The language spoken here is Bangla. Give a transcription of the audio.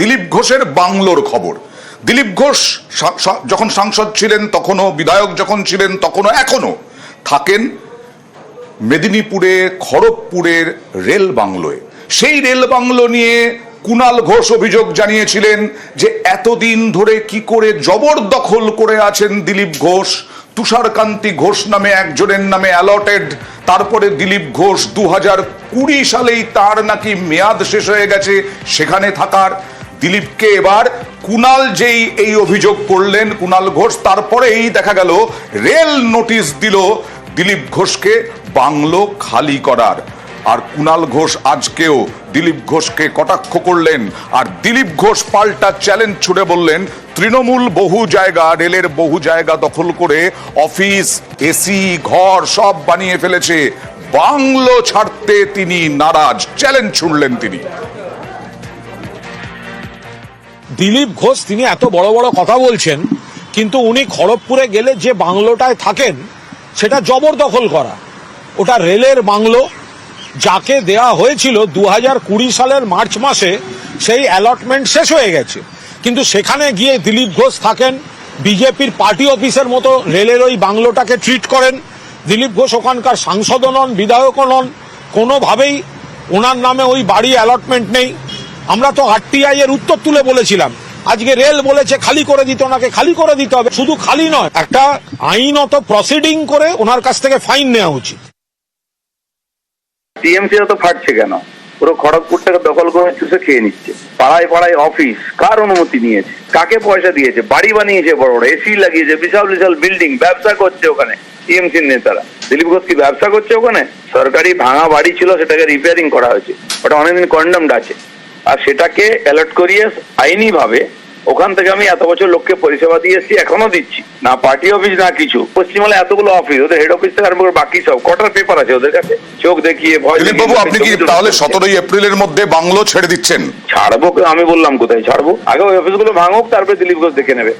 দিলীপ ঘোষের বাংলোর খবর। দিলীপ ঘোষ যখন সাংসদ ছিলেন তখনও, বিধায়ক যখন ছিলেন তখনও এখনও থাকেন মেদিনীপুরে, খড়গপুরের রেল বাংলোয়। সেই রেল বাংলো নিয়ে কুণাল ঘোষ অভিযোগ জানিয়েছিলেন যে এতদিন ধরে কি করে জবরদখল করে আছেন দিলীপ ঘোষ, তুষারকান্তি ঘোষ নামে একজনের নামে অ্যালটেড, তারপরে দিলীপ ঘোষ দু হাজার কুড়ি সালেই তার নাকি মেয়াদ শেষ হয়ে গেছে, সেখানে থাকার। দিলীপকে এবার কুনাল যেই এই অভিযোগ করলেন, কুনাল ঘোষ, তারপরেই দেখা গেল রেল নোটিশ দিল দিলীপ ঘোষকে বাংলো খালি করার। আর কুনাল ঘোষ আজকেও দিলীপ ঘোষকে কটাক্ষ করলেন, আর দিলীপ ঘোষ পাল্টা চ্যালেঞ্জ ছুড়ে বললেন, তৃণমূল বহু জায়গা, রেলের বহু জায়গা দখল করে অফিস, এসি, ঘর সব বানিয়ে ফেলেছে। বাংলো ছাড়তে তিনি নারাজ। চ্যালেঞ্জ ছুড়লেন তিনি। দিলীপ ঘোষ তিনি এত বড় বড় কথা বলছেন, কিন্তু উনি খড়গপুরে গেলে যে বাংলোটায় থাকেন, সেটা জবরদখল করা। ওটা রেলের বাংলো, যাকে দেয়া হয়েছিল দু হাজার কুড়ি সালের মার্চ মাসে, সেই অ্যালটমেন্ট শেষ হয়ে গেছে। কিন্তু সেখানে গিয়ে দিলীপ ঘোষ থাকেন, বিজেপির পার্টি অফিসের মতো রেলের ওই বাংলোটাকে ট্রিট করেন। দিলীপ ঘোষ ওখানকার সাংসদও নন, বিধায়কও নন, কোনোভাবেই ওনার নামে ওই বাড়ি অ্যালটমেন্ট নেই। আমরা তো আরটিআই এর উত্তর তুলে বলেছিলাম। আজকে রেল বলেছে খালি করে দিতে, ওনাকে খালি করে দিতে হবে। শুধু খালি নয়, একটা আইনত প্রসিডিং করে ওনার কাছ থেকে ফাইন নেওয়া উচিত। টিএমসি তো ফাটছে কেন? পুরো খড়গপুরটাকে দখল করে চুষে খেয়ে নিচ্ছে। পাড়ায় পাড়ায় অফিস কার অনুমতি নিয়েছে? কাকে পয়সা দিয়েছে? বাড়ি বানিয়েছে বড় বড় এসি লাগিয়েছে, বিশাল বিশাল বিল্ডিং ব্যবসা করছে ওখানে টিএমসির নেতারা। দিলীপ ঘোষ কি ব্যবসা করছে ওখানে? সরকারি ভাঙা বাড়ি ছিল, সেটাকে রিপেয়ারিং করা হয়েছে। ওটা অনেকদিন কন্ডামড আছে। আর সেটাকে অ্যালার্ট করিয়ে আইনি ভাবে ওখান থেকে আমি এত বছর লোককে পরিষেবা দিয়ে এসেছি এখনও দিচ্ছি। না পার্টি অফিস না কিছু। পশ্চিমবঙ্গে এতগুলো অফিস ওদের হেড অফিস থেকে আরম্ভ করে বাকি সব কটার পেপার আছে ওদের কাছে? চোখ দেখিয়ে ভয় বাবু আপনি কি তাহলে। সতেরোই এপ্রিলের মধ্যে বাংলো ছেড়ে দিচ্ছেন? ছাড়বো আমি বললাম কোথায়? ছাড়বো? আগে ওই অফিসগুলো ভাঙুক তারপরে দিলীপ ঘোষ দেখে নেবে।